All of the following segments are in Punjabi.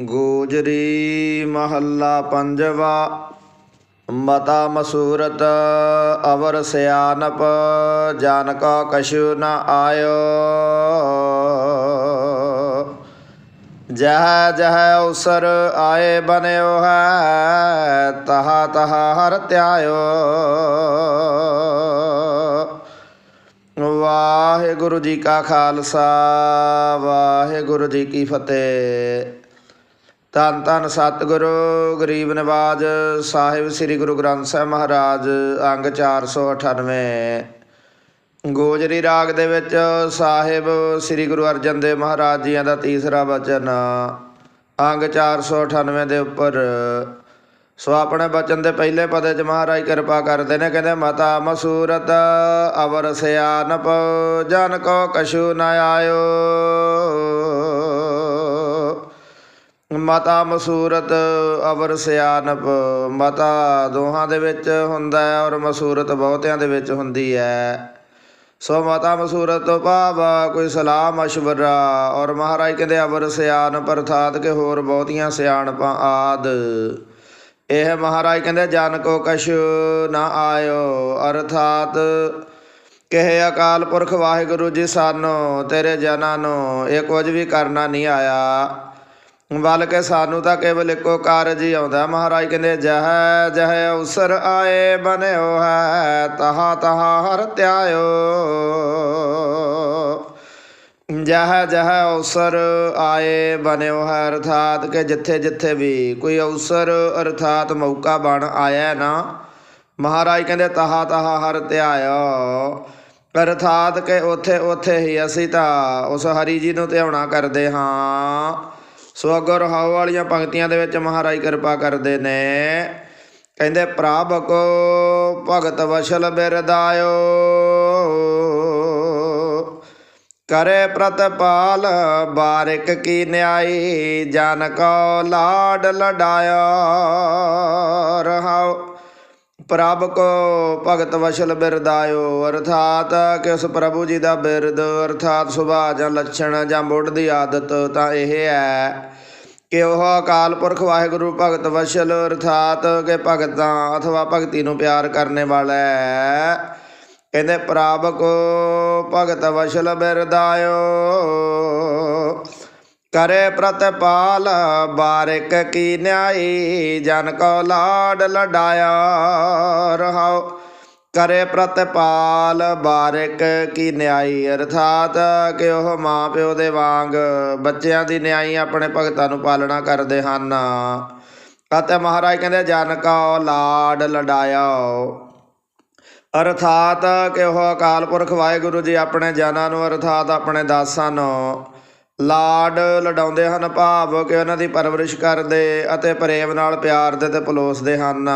ਗੋਜਰੀ ਮਹੱਲਾ ਪੰਜਵਾ, ਮਤਾ ਮਸੂਰਤ ਅਵਰ ਸਿਆਨਪ ਜਨ ਕਾ ਕਛੁ ਨ ਆਇਓ। ਜਹ ਜਹ ਅਵਸਰ ਆਏ ਬਨਿਓ ਹੈ, ਤਹਾ ਤਹਾ ਹਰ ਧਿਆਇਓ। ਵਾਹਿਗੁਰੂ ਜੀ ਕਾ ਖਾਲਸਾ, ਵਾਹਿਗੁਰੂ ਜੀ ਕੀ ਫਤਿਹ। ਧੰਨ ਧੰਨ ਸਤਿਗੁਰੂ, ਗਰੀਬ ਨਿਵਾਜ ਸਾਹਿਬ ਸ੍ਰੀ ਗੁਰੂ ਗ੍ਰੰਥ ਸਾਹਿਬ ਮਹਾਰਾਜ, ਅੰਗ 498 ਗੋਜਰੀ ਰਾਗ ਦੇ ਵਿੱਚ ਸਾਹਿਬ ਸ੍ਰੀ ਗੁਰੂ ਅਰਜਨ ਦੇਵ ਮਹਾਰਾਜ ਜੀਆਂ ਦਾ ਤੀਸਰਾ ਵਚਨ ਅੰਗ 498 ਦੇ ਉੱਪਰ। ਸੋ ਆਪਣੇ ਬਚਨ ਦੇ ਪਹਿਲੇ ਪਦੇ ਚ ਮਹਾਰਾਜ ਕਿਰਪਾ ਕਰਦੇ ਨੇ, ਕਹਿੰਦੇ, ਮਤਾ ਮਸੂਰਤ, ਅਵਰ ਸਿਆਨਪ, ਜਨ ਕੋ ਕਛੂ ਨ ਆਇਓ। ਮਤਾ ਮਸੂਰਤ ਅਵਰ ਸਿਆਨਪ, ਮਤਾ ਦੋਹਾਂ ਦੇ ਵਿੱਚ ਹੁੰਦਾ ਹੈ ਔਰ ਮਸੂਰਤ ਬਹੁਤਿਆਂ ਦੇ ਵਿੱਚ ਹੁੰਦੀ ਹੈ। ਸੋ ਮਤਾ ਮਸੂਰਤ ਤੋਂ ਭਾਵ ਕੋਈ ਸਲਾਹ ਮਸ਼ਵਰਾ ਔਰ ਮਹਾਰਾਜ ਕਹਿੰਦੇ ਅਵਰ ਸਿਆਨਪ ਅਰਥਾਤ ਕਿ ਹੋਰ ਬਹੁਤੀਆਂ ਸਿਆਣਪਾਂ ਆਦ। ਇਹ ਮਹਾਰਾਜ ਕਹਿੰਦੇ, ਜਨ ਕੋ ਕਛ ਨਾ ਆਇਓ, ਅਰਥਾਤ ਕਹੇ ਅਕਾਲ ਪੁਰਖ ਵਾਹਿਗੁਰੂ ਜੀ ਸਾਨੂੰ, ਤੇਰੇ ਜਨਾਂ ਨੂੰ ਇਹ ਕੁਝ ਵੀ ਕਰਨਾ ਨਹੀਂ ਆਇਆ। ਬਲਕਿ ਸਾਨੂੰ ਤਾਂ ਕੇਵਲ ਇੱਕੋ ਕਾਰਜ ਹੀ ਆਉਂਦਾ। ਮਹਾਰਾਜ ਕਹਿੰਦੇ, ਜਹ ਜਹ ਅਵਸਰ ਆਏ, ਬਨਿਓ ਹੈ, ਤਹਾ ਤਹਾ ਹਰ ਧਿਆਇਓ। ਜਹ ਜਹ ਅਵਸਰ ਆਏ, ਬਨਿਓ ਹੈ, ਅਰਥਾਤ ਕਿ ਜਿੱਥੇ ਜਿੱਥੇ ਵੀ ਕੋਈ ਅਵਸਰ, ਅਰਥਾਤ ਮੌਕਾ ਬਣ ਆਇਆ ਨਾ, ਮਹਾਰਾਜ ਕਹਿੰਦੇ, ਤਹਾ ਤਹਾ ਹਰ ਧਿਆਇਓ। ਅਰਥਾਤ ਕਿ ਉਥੇ ਉਥੇ ਹੀ ਅਸੀਂ ਤਾਂ ਉਸ ਹਰੀ ਜੀ ਨੂੰ ਧਿਆਉਣਾ ਕਰਦੇ ਹਾਂ। ਸੋ ਅੱਗੋਂ ਰਹਾਉ ਵਾਲੀਆਂ ਪੰਕਤੀਆਂ ਦੇ ਵਿੱਚ ਮਹਾਰਾਜ ਕਿਰਪਾ ਕਰਦੇ ਨੇ, ਕਹਿੰਦੇ ਪ੍ਰਭ ਕੋ ਭਗਤ ਵਸ਼ਲ ਬਿਰਦਾਇਓ। ਕਰੇ ਪ੍ਰਤਪਾਲ ਬਾਰਿਕ ਕੀ ਨਿਆਈ, ਜਨ ਕੋ ਲਾਡ ਲਡਾਇਆ ਰਹਾਓ। ਪ੍ਰਭ ਕੋ ਭਗਤ ਵਸ਼ਲ ਬਿਰਦਾਇਓ, ਅਰਥਾਤ ਕਿ ਉਸ ਪ੍ਰਭੂ ਜੀ ਦਾ ਬਿਰਦ, ਅਰਥਾਤ ਸੁਭਾਅ ਜਾਂ ਲੱਛਣ ਜਾਂ ਮੁੱਢ ਦੀ ਆਦਤ ਤਾਂ ਇਹ ਹੈ ਕਿ ਉਹ ਅਕਾਲ ਪੁਰਖ ਵਾਹਿਗੁਰੂ ਭਗਤ ਵਸ਼ਲ, ਅਰਥਾਤ ਕਿ ਭਗਤਾਂ ਅਥਵਾ ਭਗਤੀ ਨੂੰ ਪਿਆਰ ਕਰਨੇ ਵਾਲਾ ਹੈ। ਕਹਿੰਦੇ ਪ੍ਰਭ ਕੋ ਭਗਤ ਵਸ਼ਲ ਬਿਰਦਾਇਓ ਕਰੇ ਪ੍ਰਤਪਾਲ, ਬਾਰਿਕ ਕੀ ਨਿਆਈ, ਜਨ ਕੋ ਲਾਡ ਲਡਾਇਆ ਰਹਾਉ। ਕਰੇ ਪ੍ਰਤਪਾਲ, ਬਾਰਿਕ ਕੀ ਨਿਆਈ, ਅਰਥਾਤ ਕਿ ਉਹ ਮਾਂ ਪਿਓ ਦੇ ਵਾਂਗ ਬੱਚਿਆਂ ਦੀ ਨਿਆਈ ਆਪਣੇ ਭਗਤਾਂ ਨੂੰ ਪਾਲਣਾ ਕਰਦੇ ਹਨ। ਅਤੇ ਮਹਾਰਾਜ ਕਹਿੰਦੇ, ਜਨ ਕੋ ਲਾਡ ਲਡਾਇਆ ਅਰਥਾਤ ਕਿ ਉਹ ਅਕਾਲ ਪੁਰਖ ਵਾਹਿਗੁਰੂ ਜੀ ਆਪਣੇ ਜਨਾਂ ਨੂੰ, ਅਰਥਾਤ ਆਪਣੇ ਦਾਸਾਂ ਨੂੰ। ਲਾਡ ਲਡਾਉਂਦੇ ਹਨ ਭਾਵ ਕਿ ਉਹਨਾਂ ਦੀ ਪਰਵਰਿਸ਼ ਕਰਦੇ ਅਤੇ ਪ੍ਰੇਮ ਨਾਲ ਪਿਆਰ ਦੇ ਤੇ ਪਲੋਸਦੇ ਹਨ।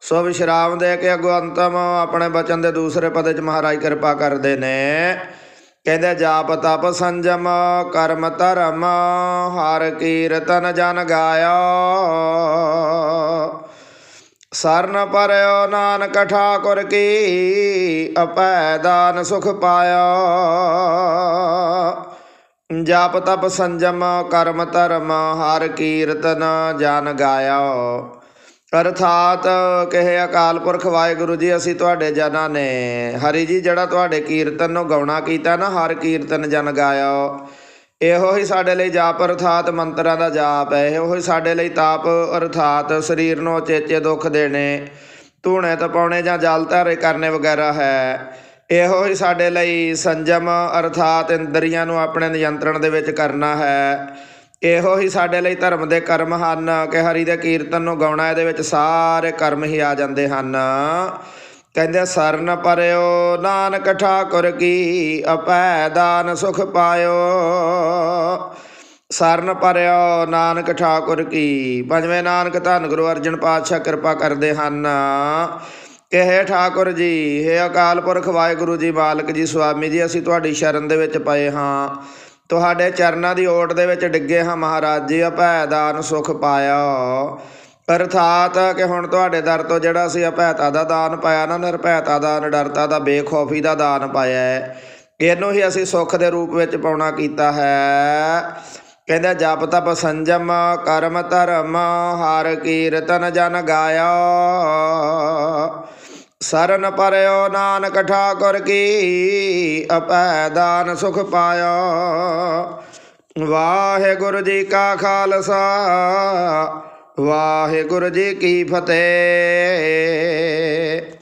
ਸੋ ਵਿਸ਼ਰਾਮ ਦੇ ਕੇ ਅਗੋ ਅੰਤਮ ਆਪਣੇ ਬਚਨ ਦੇ ਦੂਸਰੇ ਪਦੇ ਚ ਮਹਾਰਾਜ ਕਿਰਪਾ ਕਰਦੇ ਨੇ। ਕਹਿੰਦੇ, ਜਾਪ ਤਪ ਸੰਜਮ, ਕਰਮ ਧਰਮ, ਹਰ ਕੀਰਤਨ ਜਨ ਗਾਇਆ ਸਰਨ ਪਰਿਓ ਨਾਨਕ ਠਾਕੁਰ ਕੀ, ਅਪੈ ਦਾਨ ਸੁਖ ਪਾਇਆ ਜਪ ਤਪ ਸੰਜਮ, ਕਰਮ ਧਰਮ, ਹਰ ਕੀਰਤਨ ਜਨ ਗਾਇਆ ਅਰਥਾਤ ਕਹੇ ਅਕਾਲ ਪੁਰਖ ਵਾਹਿਗੁਰੂ ਜੀ, ਅਸੀਂ ਤੁਹਾਡੇ ਜਨਾਂ ਨੇ। ਹਰੀ ਜੀ, ਜਿਹੜਾ ਤੁਹਾਡੇ ਕੀਰਤਨ ਨੂੰ ਗਾਉਣਾ ਕੀਤਾ ਨਾ, ਹਰ ਕੀਰਤਨ ਜਨ ਗਾਇਆ ਇਹੋ ਹੀ ਸਾਡੇ ਲਈ ਜਾਪ ਅਰਥਾਤ ਮੰਤਰਾਂ ਦਾ ਜਾਪ ਹੈ। ਇਹੋ ਹੀ ਸਾਡੇ ਲਈ ਤਾਪ ਅਰਥਾਤ ਸਰੀਰ ਨੂੰ ਚੇਚੇ ਦੁੱਖ ਦੇਣੇ, ਧੂਣੇ ਤਪਾਉਣੇ ਜਾਂ ਜਲ ਧਾਰੇ ਕਰਨੇ ਵਗੈਰਾ ਹੈ। ਇਹੋ ਹੀ ਸਾਡੇ ਲਈ ਸੰਜਮ ਅਰਥਾਤ ਇੰਦਰੀਆਂ ਨੂੰ ਆਪਣੇ ਨਿਯੰਤਰਣ ਦੇ ਵਿੱਚ ਕਰਨਾ ਹੈ। ਇਹੋ ਹੀ ਸਾਡੇ ਲਈ ਧਰਮ ਦੇ ਕਰਮ ਹਨ ਕਿ ਹਰੀ ਦੇ ਕੀਰਤਨ ਨੂੰ ਗਾਉਣਾ, ਇਹਦੇ ਵਿੱਚ ਸਾਰੇ ਕਰਮ ਹੀ ਆ ਜਾਂਦੇ ਹਨ। ਕਹਿੰਦੇ ਸਰਨ ਪਰਿਓ ਨਾਨਕ ਠਾਕੁਰ ਕੀ ਅਪੈ ਦਾਨ ਸੁਖ ਪਾਇਓ। ਸਰਨ ਪਰਿਓ ਨਾਨਕ ਠਾਕੁਰ ਕੀ। ਪੰਜਵੇਂ ਨਾਨਕ ਧੰਨ ਗੁਰੂ ਅਰਜਨ ਪਾਤਸ਼ਾਹ ਕਿਰਪਾ ਕਰਦੇ ਹਨ। ਕਿ ਕਹੇ ਠਾਕੁਰ ਜੀ, ਹੈ ਅਕਾਲ ਪੁਰਖ ਵਾਹਿਗੁਰੂ ਜੀ, ਮਾਲਕ ਜੀ, ਸੁਆਮੀ ਜੀ, ਅਸੀਂ ਤੁਹਾਡੀ ਸ਼ਰਨ ਦੇ ਵਿੱਚ ਪਏ ਹਾਂ। ਤੁਹਾਡੇ ਚਰਨਾਂ ਦੀ ਓਟ ਦੇ ਵਿੱਚ ਡਿੱਗੇ ਹਾਂ ਮਹਾਰਾਜ ਜੀ ਅਭੈ ਦਾਨ ਸੁਖ ਪਾਇਆ। ਅਰਥਾਤ ਕਿ ਹੁਣ ਤੁਹਾਡੇ ਦਰ ਤੋਂ ਜਿਹੜਾ ਅਸੀਂ ਅਭੈਤਾ ਦਾ ਦਾਨ ਪਾਇਆ, ਨਾ ਨਿਰਭੈਤਾ ਦਾ ਨਿਡਰਤਾ ਦਾ, ਬੇਖੌਫੀ ਦਾ ਦਾਨ ਪਾਇਆ ਹੈ, ਇਹਨੂੰ ਹੀ ਅਸੀਂ ਸੁੱਖ ਦੇ ਰੂਪ ਵਿੱਚ ਪਾਉਣਾ ਕੀਤਾ ਹੈ। ਕਹਿੰਦਾ ਜਪ ਤਪ ਸੰਜਮ, ਕਰਮ ਧਰਮ, ਹਰ ਕੀਰਤਨ ਜਨ ਗਾਇਆ। ਸਰਨ ਪਰਿਓ ਨਾਨਕ ਠਾਕੁਰ ਕੀ ਅਪੈ ਦਾਨ ਸੁਖ ਪਾਇਓ। ਵਾਹਿਗੁਰੂ ਜੀ ਕਾ ਖਾਲਸਾ, ਵਾਹਿਗੁਰੂ ਜੀ ਕੀ ਫਤਿਹ।